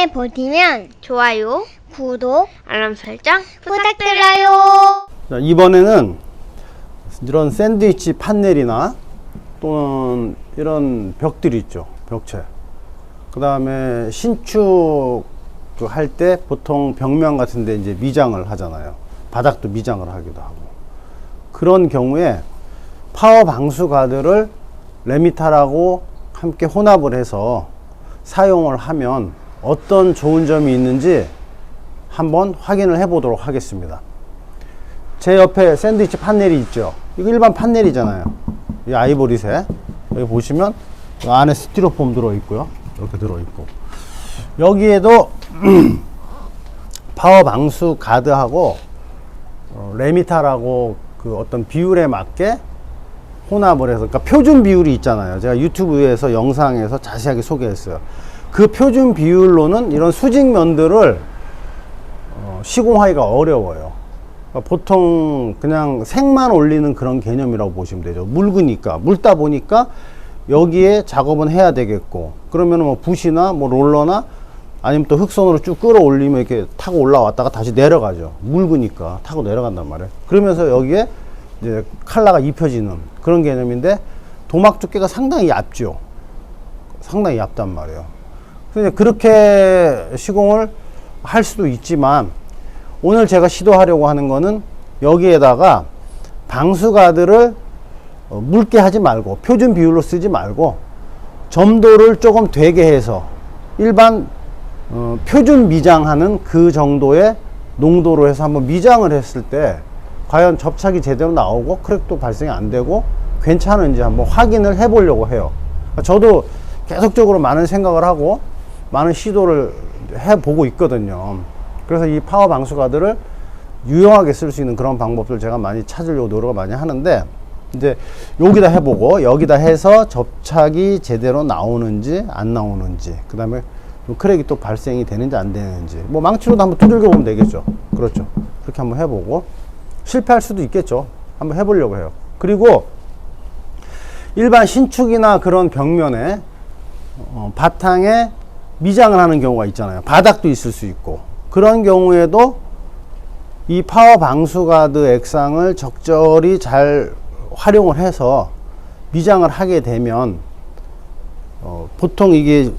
영상에 보시면 좋아요, 구독 알람 설정 부탁드려요. 자, 이번에는 이런 샌드위치 판넬이나 또는 이런 벽들 있죠. 벽체. 그 다음에 신축 할 때 보통 벽면 같은 데 이제 미장을 하잖아요. 바닥도 미장을 하기도 하고. 그런 경우에 파워 방수 가드를 레미탈하고 함께 혼합을 해서 사용을 하면 어떤 좋은 점이 있는지 한번 확인을 해 보도록 하겠습니다. 제 옆에 샌드위치 판넬이 있죠. 이거 일반 판넬이잖아요. 이 아이보리색. 여기 보시면 이 안에 스티로폼 들어있고요. 이렇게 들어있고. 여기에도 파워 방수 가드하고 어, 레미탈하고 그 어떤 비율에 맞게 혼합을 해서, 그러니까 표준 비율이 있잖아요. 제가 유튜브에서 영상에서 자세하게 소개했어요. 그 표준 비율로는 이런 수직면들을 어, 시공하기가 어려워요. 그러니까 보통 그냥 색만 올리는 그런 개념이라고 보시면 되죠. 묽으니까 묽다 보니까 여기에 작업은 해야 되겠고 그러면 뭐 붓이나 뭐 롤러나 아니면 또 흑선으로 쭉 끌어올리면 이렇게 타고 올라왔다가 다시 내려가죠. 묽으니까 타고 내려간단 말이에요. 그러면서 여기에 이제 칼라가 입혀지는 그런 개념인데 도막 두께가 상당히 얇죠. 상당히 얇단 말이에요. 그렇게 시공을 할 수도 있지만 오늘 제가 시도하려고 하는 거는 여기에다가 방수가드를 어, 묽게 하지 말고 표준 비율로 쓰지 말고 점도를 조금 되게 해서 일반 어, 표준 미장하는 그 정도의 농도로 해서 한번 미장을 했을 때 과연 접착이 제대로 나오고 크랙도 발생이 안 되고 괜찮은지 한번 확인을 해 보려고 해요. 저도 계속적으로 많은 생각을 하고 많은 시도를 해 보고 있거든요. 그래서 이 파워 방수가드를 유용하게 쓸 수 있는 그런 방법들 제가 많이 찾으려고 노력을 많이 하는데 이제 여기다 해보고 여기다 해서 접착이 제대로 나오는지 안 나오는지 그 다음에 크랙이 또 발생이 되는지 안 되는지 뭐 망치로도 한번 두들겨 보면 되겠죠. 그렇죠. 그렇게 한번 해보고 실패할 수도 있겠죠. 한번 해보려고 해요. 그리고 일반 신축이나 그런 벽면에 어, 바탕에 미장을 하는 경우가 있잖아요 바닥도 있을 수 있고 그런 경우에도 이 파워 방수가드 액상을 적절히 잘 활용을 해서 미장을 하게 되면 어, 보통 이게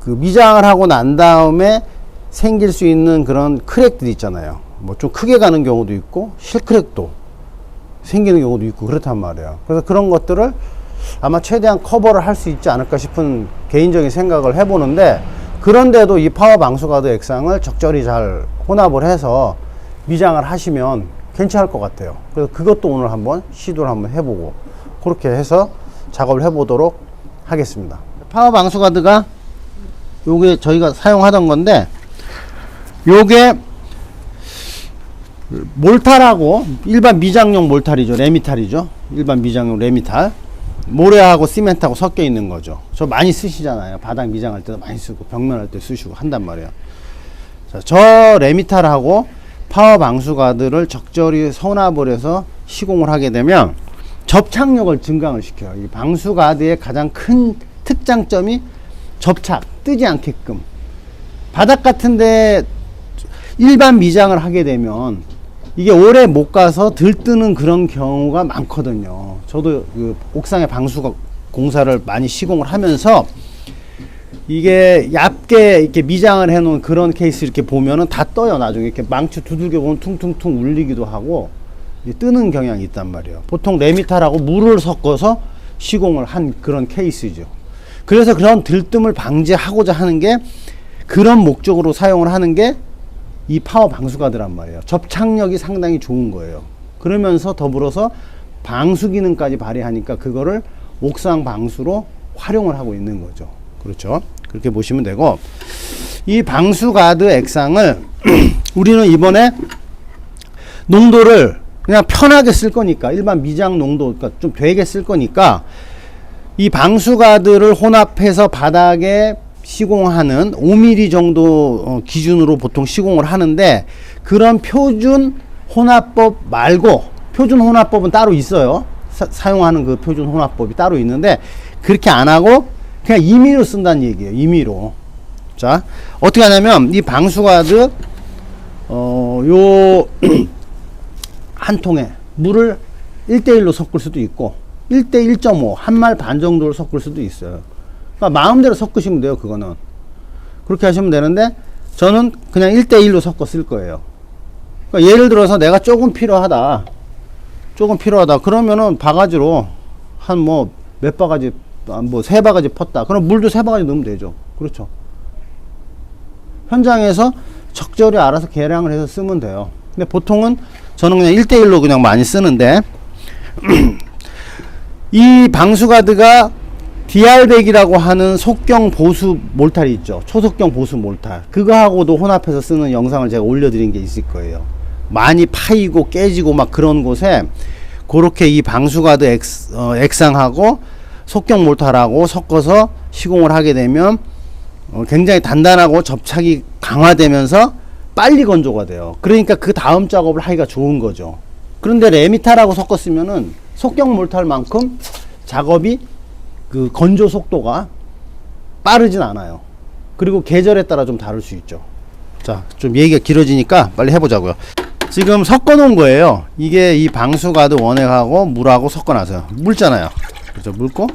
그 미장을 하고 난 다음에 생길 수 있는 그런 크랙들이 있잖아요. 뭐 좀 크게 가는 경우도 있고 실크랙도 생기는 경우도 있고 그렇단 말이에요. 그래서 그런 것들을 아마 최대한 커버를 할 수 있지 않을까 싶은 개인적인 생각을 해보는데 그런데도 이 파워 방수가드 액상을 적절히 잘 혼합을 해서 미장을 하시면 괜찮을 것 같아요. 그래서 그것도 오늘 한번 시도를 한번 해보고 그렇게 해서 작업을 해보도록 하겠습니다. 파워 방수가드가 요게 저희가 사용하던 건데 요게 몰탈하고 일반 미장용 몰탈이죠. 레미탈이죠. 일반 미장용 레미탈. 모래하고 시멘트하고 섞여 있는 거죠. 저 많이 쓰시잖아요. 바닥 미장할 때도 많이 쓰고 벽면 할 때 쓰시고 한단 말이에요. 자, 저 레미탈하고 파워 방수가드를 적절히 혼합을 해서 시공을 하게 되면 접착력을 증강을 시켜요. 이 방수가드의 가장 큰 특장점이 접착, 뜨지 않게끔. 바닥 같은데 일반 미장을 하게 되면 이게 오래 못 가서 들뜨는 그런 경우가 많거든요. 저도 그 옥상에 방수 공사를 많이 시공을 하면서 이게 얇게 이렇게 미장을 해놓은 그런 케이스 이렇게 보면은 다 떠요. 나중에 이렇게 망치 두들겨 보면 퉁퉁퉁 울리기도 하고 뜨는 경향이 있단 말이에요. 보통 레미탈하고 물을 섞어서 시공을 한 그런 케이스죠. 그래서 그런 들뜸을 방지하고자 하는 게 그런 목적으로 사용을 하는 게 이 파워 방수가드란 말이에요. 접착력이 상당히 좋은 거예요. 그러면서 더불어서 방수 기능까지 발휘하니까 그거를 옥상 방수로 활용을 하고 있는 거죠. 그렇죠. 그렇게 보시면 되고 이 방수 가드 액상을 우리는 이번에 농도를 그냥 편하게 쓸 거니까 일반 미장 농도 그러니까 좀 되게 쓸 거니까 이 방수 가드를 혼합해서 바닥에 시공하는 5mm 정도 어, 기준으로 보통 시공을 하는데 그런 표준 혼합법 말고 표준 혼합법은 따로 있어요. 사, 용하는그 표준 혼합법이 따로 있는데 그렇게 안 하고 그냥 임의로 쓴다는 얘기예요. 임의로. 자, 어떻게 하냐면 이 방수가드 어, 요 한 통에 물을 1대1로 섞을 수도 있고 1대 1.5, 한 말 반 정도를 섞을 수도 있어요. 그러니까 마음대로 섞으시면 돼요, 그거는. 그렇게 하시면 되는데 저는 그냥 1대 1로 섞어 쓸 거예요. 그러니까 예를 들어서 내가 조금 필요하다. 조금 필요하다. 그러면은 바가지로 한 뭐 몇 바가지, 뭐 세 바가지 펐다. 그럼 물도 세 바가지 넣으면 되죠. 그렇죠. 현장에서 적절히 알아서 계량을 해서 쓰면 돼요. 근데 보통은 저는 그냥 1대1로 그냥 많이 쓰는데 이 방수가드가 DR백이라고 하는 속경 보수 몰탈이 있죠. 초속경 보수 몰탈. 그거하고도 혼합해서 쓰는 영상을 제가 올려드린 게 있을 거예요. 많이 파이고 깨지고 막 그런 곳에 그렇게 이 방수가드 액, 어, 액상하고 속경 몰탈하고 섞어서 시공을 하게 되면 어, 굉장히 단단하고 접착이 강화되면서 빨리 건조가 돼요. 그러니까 그 다음 작업을 하기가 좋은 거죠. 그런데 레미탈하고 섞었으면은 속경 몰탈만큼 작업이 그 건조 속도가 빠르진 않아요. 그리고 계절에 따라 좀 다를 수 있죠. 자, 좀 얘기가 길어지니까 빨리 해보자고요. 지금 섞어 놓은 거예요. 이게 이 방수가드 원액하고 물하고 섞어 놔서요. 묽잖아요. 그죠? 묽고,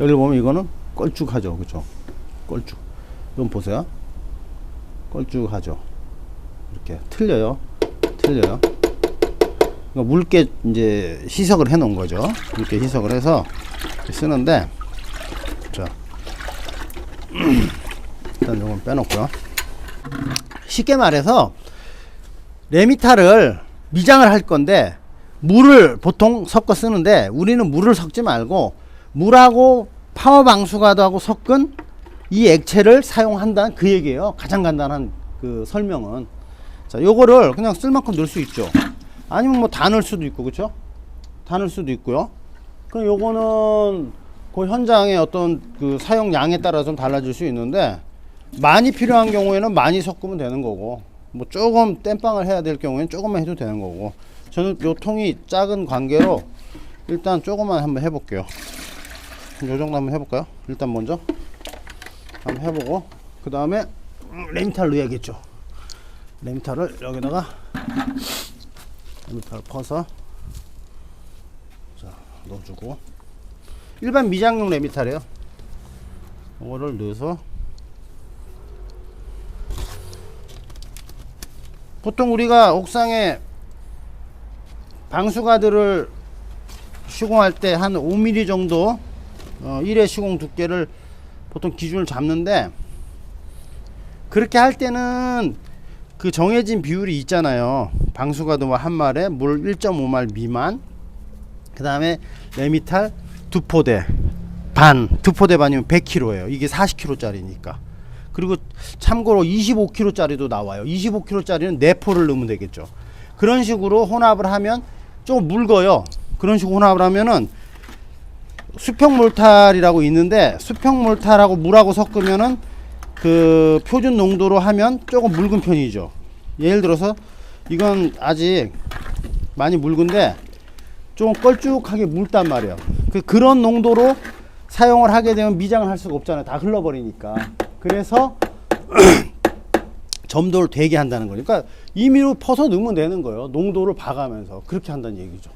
여기 보면 이거는 껄쭉하죠. 그죠? 껄쭉. 좀 보세요. 껄쭉하죠. 이렇게 틀려요. 틀려요. 그러니까 묽게 이제 희석을 해 놓은 거죠. 이렇게 희석을 해서 쓰는데, 자. 일단 이건 빼놓고요. 쉽게 말해서, 레미타를 미장을 할 건데, 물을 보통 섞어 쓰는데, 우리는 물을 섞지 말고, 물하고 파워 방수가드하고 섞은 이 액체를 사용한다는 그 얘기예요. 가장 간단한 그 설명은. 자, 요거를 그냥 쓸 만큼 넣을 수 있죠. 아니면 뭐 다 넣을 수도 있고, 그쵸? 다 넣을 수도 있고요. 그럼 요거는 그 현장의 어떤 그 사용량에 따라 좀 달라질 수 있는데, 많이 필요한 경우에는 많이 섞으면 되는 거고, 뭐 조금 땜빵을 해야 될 경우에는 조금만 해도 되는 거고, 저는 요 통이 작은 관계로 일단 조금만 한번 해볼게요. 요 정도 한번 해볼까요? 일단 먼저. 한번 해보고 그 다음에 레미탈 넣어야겠죠 레미탈을 여기다가 레미탈 퍼서 자 넣어주고 일반 미장용 레미탈이에요 이거를 넣어서 보통 우리가 옥상에 방수가들을 시공할 때 한 5mm 정도 어, 1회 시공 두께를 보통 기준을 잡는데 그렇게 할 때는 그 정해진 비율이 있잖아요. 방수가드와 한 말에 물 1.5말 미만. 그 다음에 레미탈 두 포대 반, 두 포대 반이면 100kg예요. 이게 40kg짜리니까. 그리고 참고로 25kg짜리도 나와요. 25kg짜리는 4포를 넣으면 되겠죠. 그런 식으로 혼합을 하면 좀 묽어요. 그런 식으로 혼합을 하면은 수평 몰탈이라고 있는데 수평 몰탈하고 물하고 섞으면은 그 표준 농도로 하면 조금 묽은 편이죠. 예를 들어서 이건 아직 많이 묽은데 좀 걸쭉하게 묽단 말이에요. 그 그런 농도로 사용을 하게 되면 미장을 할 수가 없잖아요. 다 흘러버리니까. 그래서 점도를 되게 한다는 거니까 임의로 퍼서 넣으면 되는 거예요. 농도를 봐가면서 그렇게 한다는 얘기죠.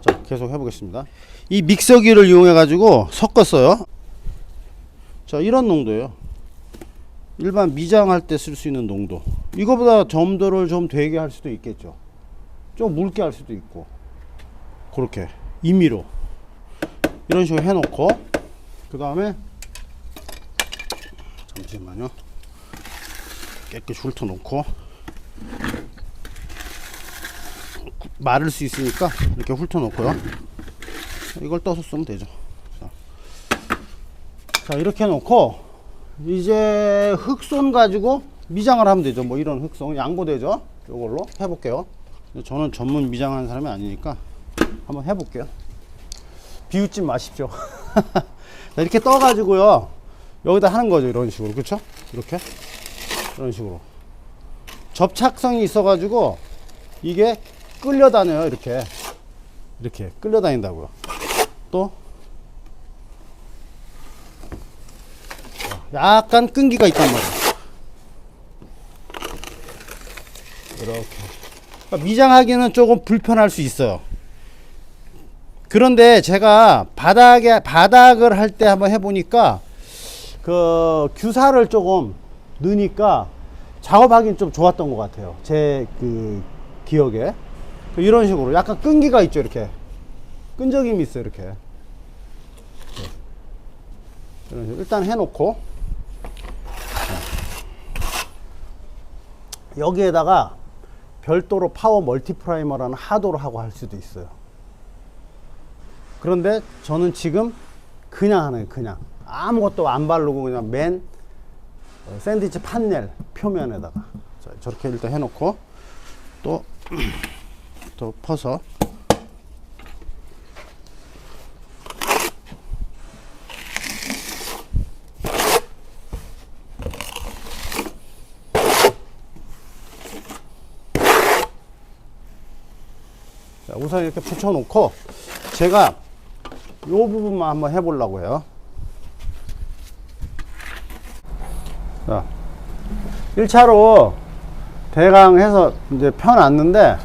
자, 계속 해보겠습니다. 이 믹서기를 이용해 가지고 섞었어요. 자, 이런 농도예요. 일반 미장할 때 쓸 수 있는 농도. 이거보다 점도를 좀 되게 할 수도 있겠죠. 좀 묽게 할 수도 있고. 그렇게 임의로 이런 식으로 해 놓고 그 다음에 잠시만요. 깨끗이 훑어 놓고 마를 수 있으니까 이렇게 훑어 놓고요. 이걸 떠서 쓰면 되죠. 자, 자 이렇게 놓고 이제 흑손 가지고 미장을 하면 되죠. 뭐 이런 흑손 양보되죠. 이걸로 해볼게요. 저는 전문 미장하는 사람이 아니니까 한번 해볼게요. 비웃지 마십시오. 자, 이렇게 떠가지고요. 여기다 하는 거죠. 이런 식으로. 그렇죠? 이렇게 이런 식으로 접착성이 있어가지고 이게 끌려다녀요. 이렇게 이렇게 끌려다닌다고요. 또 약간 끈기가 있단 말이에요. 이렇게. 그러니까 미장하기는 조금 불편할 수 있어요. 그런데 제가 바닥에 바닥을 할 때 한번 해보니까 그 규사를 조금 넣으니까 작업하기는 좀 좋았던 것 같아요. 제 그 기억에 이런 식으로 약간 끈기가 있죠 이렇게 끈적임이 있어요 이렇게 네. 이런 식으로 일단 해놓고 네. 여기에다가 별도로 파워 멀티프라이머라는 하도를 하고 할 수도 있어요. 그런데 저는 지금 그냥 하는 거예요, 그냥 아무것도 안 바르고 그냥 맨 어, 샌드위치 판넬 표면에다가 자, 저렇게 일단 해놓고 또 또 퍼서 자, 우선 이렇게 붙여놓고 제가 이 부분만 한번 해보려고 해요. 자, 1차로 대강 해서 이제 펴놨는데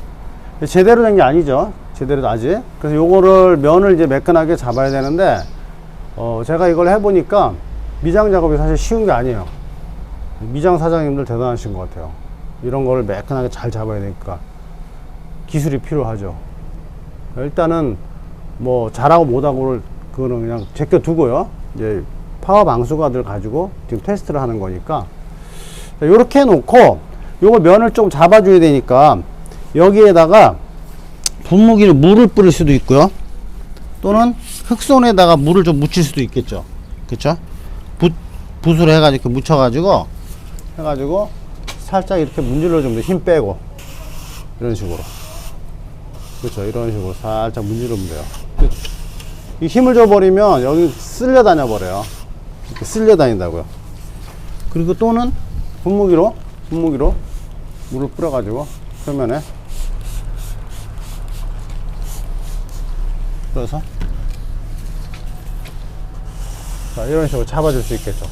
제대로 된 게 아니죠. 제대로 아직. 그래서 요거를 면을 이제 매끈하게 잡아야 되는데 어, 제가 이걸 해보니까 미장 작업이 사실 쉬운 게 아니에요. 미장 사장님들 대단하신 것 같아요. 이런 거를 매끈하게 잘 잡아야 되니까 기술이 필요하죠. 일단은 뭐 잘하고 못하고를 그거는 그냥 제껴 두고요. 이제 파워 방수가들 가지고 지금 테스트를 하는 거니까 이렇게 해놓고 요거 면을 좀 잡아줘야 되니까 여기에다가 분무기를 물을 뿌릴 수도 있고요. 또는 흑손에다가 물을 좀 묻힐 수도 있겠죠. 그쵸? 붓, 붓으로 해가지고 묻혀가지고 해가지고 살짝 이렇게 문질러 주면 힘 빼고 이런 식으로 그렇죠 이런 식으로 살짝 문지르면 돼요 이 힘을 줘버리면 여기 쓸려 다녀 버려요 이렇게 쓸려 다닌다고요. 그리고 또는 분무기로 분무기로 물을 뿌려 가지고 표면에 그래서 자 이런 식으로 잡아줄 수 있겠죠.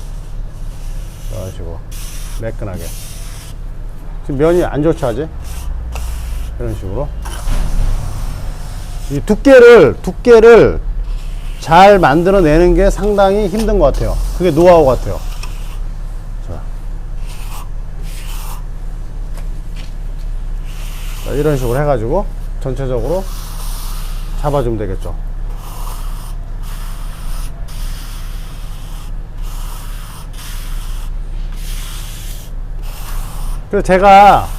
이런 식으로 매끈하게. 지금 면이 안 좋죠 아직? 이런 식으로. 이 두께를 두께를 잘 만들어내는 게 상당히 힘든 것 같아요. 그게 노하우 같아요. 자. 자, 이런 식으로 해가지고 전체적으로 잡아주면 되겠죠. 그래서 제가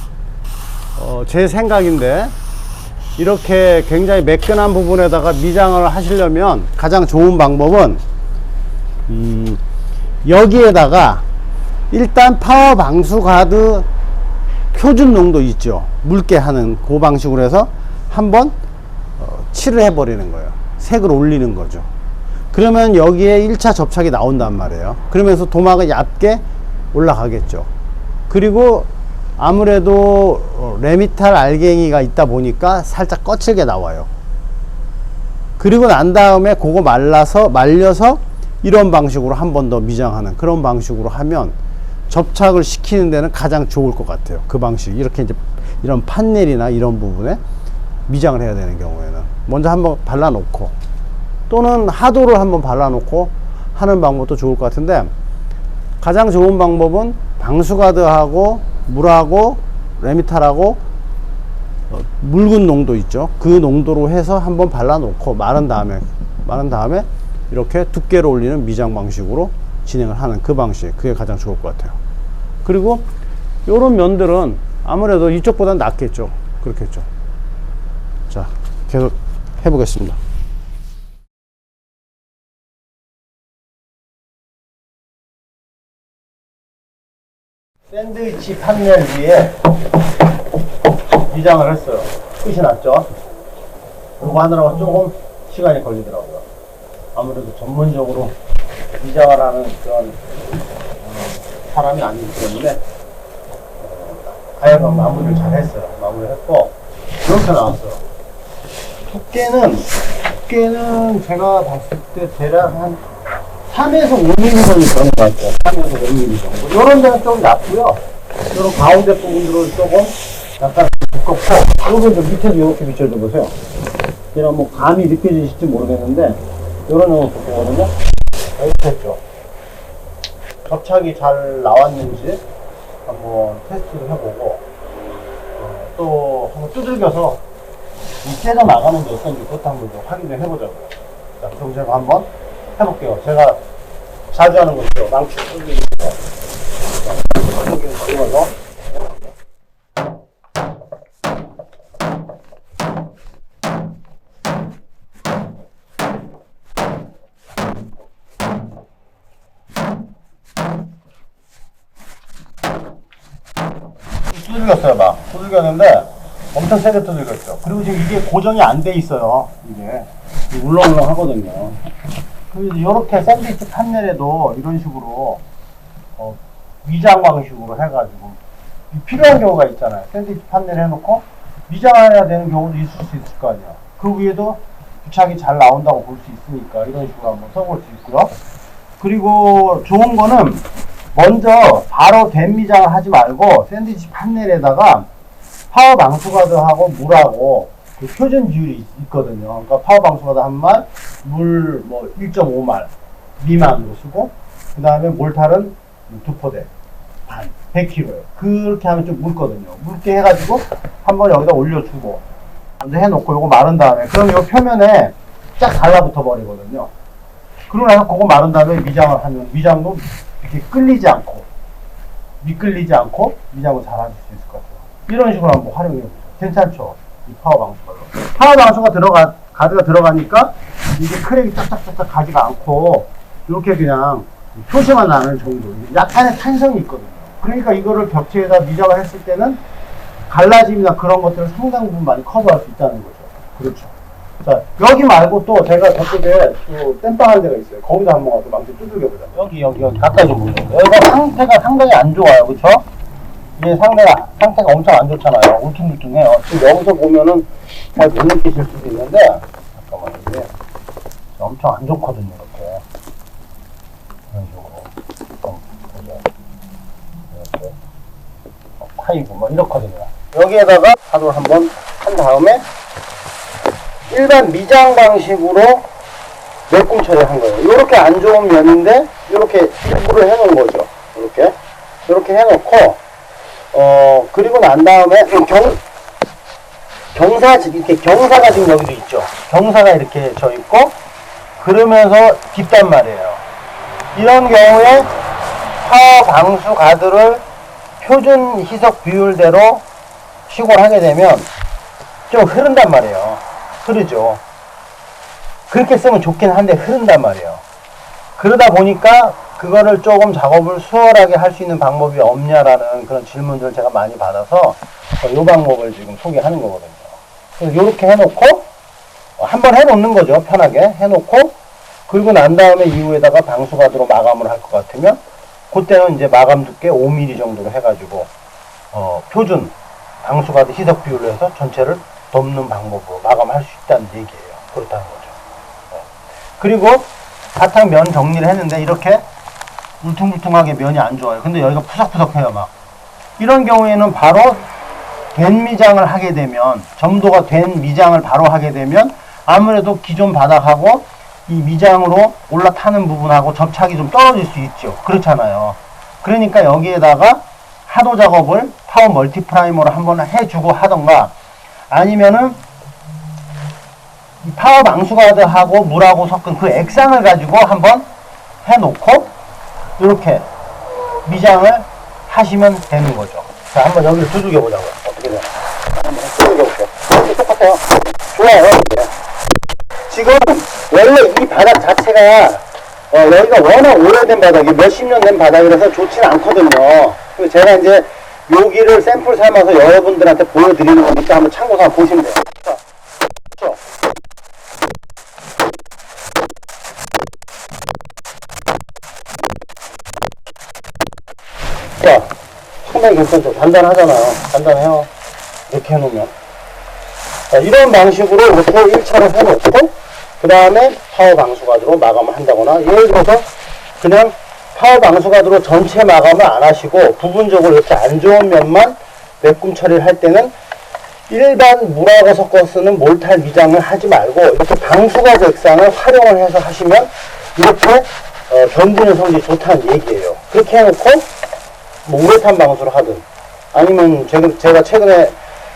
어, 제 생각인데 이렇게 굉장히 매끈한 부분에다가 미장을 하시려면 가장 좋은 방법은 음, 여기에다가 일단 파워 방수 가드 표준 농도 있죠. 묽게 하는 그 방식으로 해서 한번 어, 칠을 해 버리는 거예요. 색을 올리는 거죠. 그러면 여기에 1차 접착이 나온단 말이에요. 그러면서 도마가 얇게 올라가겠죠. 그리고 아무래도 어, 레미탈 알갱이가 있다 보니까 살짝 거칠게 나와요. 그리고 난 다음에 그거 말라서 말려서 이런 방식으로 한 번 더 미장하는 그런 방식으로 하면 접착을 시키는 데는 가장 좋을 것 같아요. 그 방식 이렇게 이제 이런 판넬이나 이런 부분에 미장을 해야 되는 경우에는 먼저 한번 발라놓고 또는 하도를 한번 발라놓고 하는 방법도 좋을 것 같은데 가장 좋은 방법은 방수가드하고 물하고 레미탈하고 어, 묽은 농도 있죠. 그 농도로 해서 한번 발라놓고 마른 다음에 마른 다음에 이렇게 두께를 올리는 미장 방식으로 진행을 하는 그 방식 그게 가장 좋을 것 같아요. 그리고 이런 면들은 아무래도 이쪽보다는 낫겠죠. 그렇겠죠. 자, 계속 해보겠습니다. 샌드위치 판넬 위에 미장을 했어요. 끝이 났죠? 그거 하느라고 조금 시간이 걸리더라고요. 아무래도 전문적으로 미장을 하는 그런 어, 사람이 아니기 때문에 어, 하여간 마무리를 잘 했어요. 마무리를 했고 이렇게 나왔어요. 두께는 두께는 제가 봤을 때 대략 한 3에서 5mm 정도 그런 것 같아요. 3에서 5mm 정도. 이런 데는 좀 낫고요. 이런 가운데 부분들은 조금 약간 두껍고, 요거 좀 밑에도 이렇게 비춰줘 보세요. 이런 뭐 감이 느껴지실지 모르겠는데, 요런 거 두꺼거든요. 이렇게 했죠. 접착이 잘 나왔는지 한번 테스트를 해보고, 어, 또 한번 두들겨서 이 깨져 나가는 게 어떤지 그것도 한번 좀 확인을 해보자고요. 자, 그럼 제가 한번 해볼게요. 제가 자주 하는 거죠. 망치 뚫리는 거. 들어가서. 두들겼어요, 막. 두들겼는데 엄청 세게 두들겼죠. 그리고 지금 이게 고정이 안 돼 있어요. 이게. 울렁울렁 하거든요. 그래서 이렇게 샌드위치 판넬에도 이런 식으로 어, 미장 방식으로 해가지고 이 필요한 경우가 있잖아요. 샌드위치 판넬 해놓고 미장해야 되는 경우도 있을 수 있을 거 아니에요. 그 위에도 부착이 잘 나온다고 볼 수 있으니까 이런 식으로 한번 써볼 수 있고요. 그리고 좋은 거는 먼저 바로 된 미장을 하지 말고 샌드위치 판넬에다가 파워 방수가드하고 물하고 그 표준 비율이 있- 있거든요. 그러니까 파워 방수가드 한 말, 물 뭐 1.5말 미만으로 쓰고 그 다음에 몰탈은 두 포대 반 100kg예요. 그렇게 하면 좀 묽거든요. 묽게 해가지고 한번 여기다 올려주고 해놓고 요거 마른 다음에 그럼 요 표면에 쫙 달라붙어 버리거든요. 그러고 나서 그거 마른 다음에 미장을 하면 미장도 이렇게 끌리지 않고 미끌리지 않고 미장을 잘 하실 수 있을 것 같아요. 이런 식으로 한번 활용해 보세요. 괜찮죠? 이 파워 방수가. 파워 방수가 들어가, 가드가 들어가니까 이게 크랙이 짝짝짝짝 가지가 않고 이렇게 그냥 표시만 나는 정도. 약간의 탄성이 있거든요. 그러니까 이거를 벽체에다 미장을 했을 때는 갈라짐이나 그런 것들을 상당 부분 많이 커버할 수 있다는 거죠. 그렇죠. 자, 여기 말고 또 제가 저쪽에 또 땜빵한 데가 있어요. 거기다 한번 가서 망치 두들겨 보자. 여기, 여기, 여기 가까이 좀 보세요. 여기가 상태가 상당히 안 좋아요. 그쵸? 이게 상태가, 상태가 엄청 안 좋잖아요. 울퉁불퉁해요. 지금 여기서 보면은 잘 못 느끼실 수도 있는데, 잠깐만요. 이게 엄청 안 좋거든요. 이렇게. 이런 식으로. 좀, 보세요. 이렇게. 어, 파이고, 뭐, 이렇거든요. 여기에다가 파도를 한번 한 다음에, 일반 미장 방식으로 매꿈 처리한 거예요. 이렇게 안 좋은 면인데 이렇게 일부를 해놓은 거죠. 이렇게 이렇게 해놓고 어 그리고 난 다음에 경 경사 이렇게 경사가 지금 여기도 있죠. 경사가 이렇게 져 있고 그러면서 깊단 말이에요. 이런 경우에 파워 방수 가드를 표준 희석 비율대로 시골하게 되면 좀 흐른단 말이에요. 흐르죠. 그렇게 쓰면 좋긴 한데 흐른단 말이에요. 그러다 보니까 그거를 조금 작업을 수월하게 할 수 있는 방법이 없냐라는 그런 질문들을 제가 많이 받아서 이 방법을 지금 소개하는 거거든요. 그래서 이렇게 해놓고 한번 해놓는 거죠. 편하게 해놓고 그리고 난 다음에 이후에다가 방수가드로 마감을 할 것 같으면 그때는 이제 마감 두께 5mm 정도로 해가지고 어, 표준 방수가드 희석 비율로 해서 전체를 덮는 방법으로 마감할 수 있다는 얘기예요. 그렇다는 거죠. 네. 그리고 바탕 면 정리를 했는데 이렇게 울퉁불퉁하게 면이 안 좋아요. 근데 여기가 푸석푸석해요, 막. 이런 경우에는 바로 된 미장을 하게 되면 점도가 된 미장을 바로 하게 되면 아무래도 기존 바닥하고 이 미장으로 올라타는 부분하고 접착이 좀 떨어질 수 있죠. 그렇잖아요. 그러니까 여기에다가 하도 작업을 파워 멀티프라이머로 한번 해주고 하던가 아니면은 이 파워 방수가드하고 물하고 섞은 그 액상을 가지고 한번 해놓고 이렇게 미장을 하시면 되는 거죠. 자, 한번 여기를 두들겨 보자고요. 어떻게 되나. 두들겨 볼게요. 똑같아요. 좋아요. 지금 원래 이 바닥 자체가 어, 여기가 워낙 오래된 바닥이 몇십 년 된 바닥이라서 좋지는 않거든요. 그래서 제가 이제 여기를 샘플 삼아서 여러분들한테 보여드리는 거니까 한번 참고서 보시면 돼요. 자, 상당히 괜찮죠? 단단하잖아요. 단단해요. 이렇게 해놓으면. 자, 이런 방식으로 이렇게 1차로 해놓고, 그 다음에 파워 방수가드로 마감을 한다거나, 예를 들어서 그냥 파워 방수가드로 전체 마감을 안 하시고 부분적으로 이렇게 안 좋은 면만 매꿈 처리를 할 때는 일반 물하고 섞어 쓰는 몰탈 미장을 하지 말고 이렇게 방수가드 액상을 활용을 해서 하시면 이렇게 어, 견디는 성질이 좋다는 얘기예요. 그렇게 해놓고 뭐 우레탄 방수를 하든 아니면 제가, 제가 최근에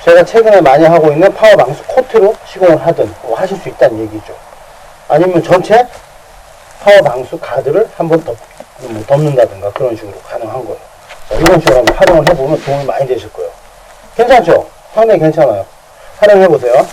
제가 최근에 많이 하고 있는 파워 방수 코트로 시공을 하든 뭐 하실 수 있다는 얘기죠. 아니면 전체 파워 방수 가드를 한번 덮, 뭐 덮는다든가 그런 식으로 가능한 거예요. 자, 이런 식으로 한번 활용을 해보면 도움이 많이 되실 거예요. 괜찮죠? 상당히 괜찮아요. 활용해보세요.